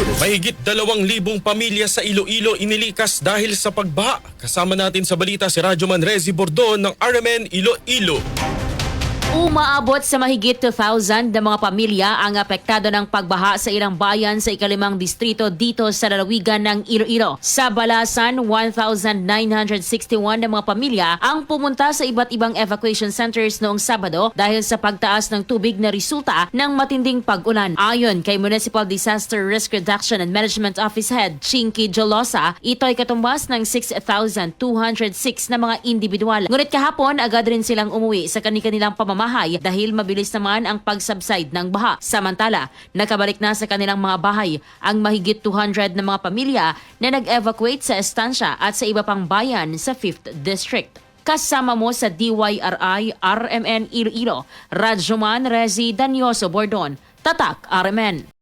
Mahigit dalawang libong pamilya sa Iloilo inilikas dahil sa pagbaha. Kasama natin sa balita si Radyoman Rezi Bordon ng RMN Iloilo. Umaabot sa mahigit 2,000 na mga pamilya ang apektado ng pagbaha sa ilang bayan sa ikalimang distrito dito sa lalawigan ng Iloilo. Sa Balasan, 1,961 na mga pamilya ang pumunta sa iba't ibang evacuation centers noong Sabado dahil sa pagtaas ng tubig na resulta ng matinding pag-ulan. Ayon kay Municipal Disaster Risk Reduction and Management Office Head Chinky Jolosa, ito ay katumbas ng 6,206 na mga individual. Ngunit kahapon, agad rin silang umuwi sa kanilang pamamahay dahil mabilis naman ang pag-subside ng baha. Samantala, nakabalik na sa kanilang mga bahay ang mahigit 200 na mga pamilya na nag-evacuate sa estansya at sa iba pang bayan sa 5th District. Kasama mo sa DYRI RMN Iloilo, Radyoman Rezi Danyoso Bordon, Tatak RMN.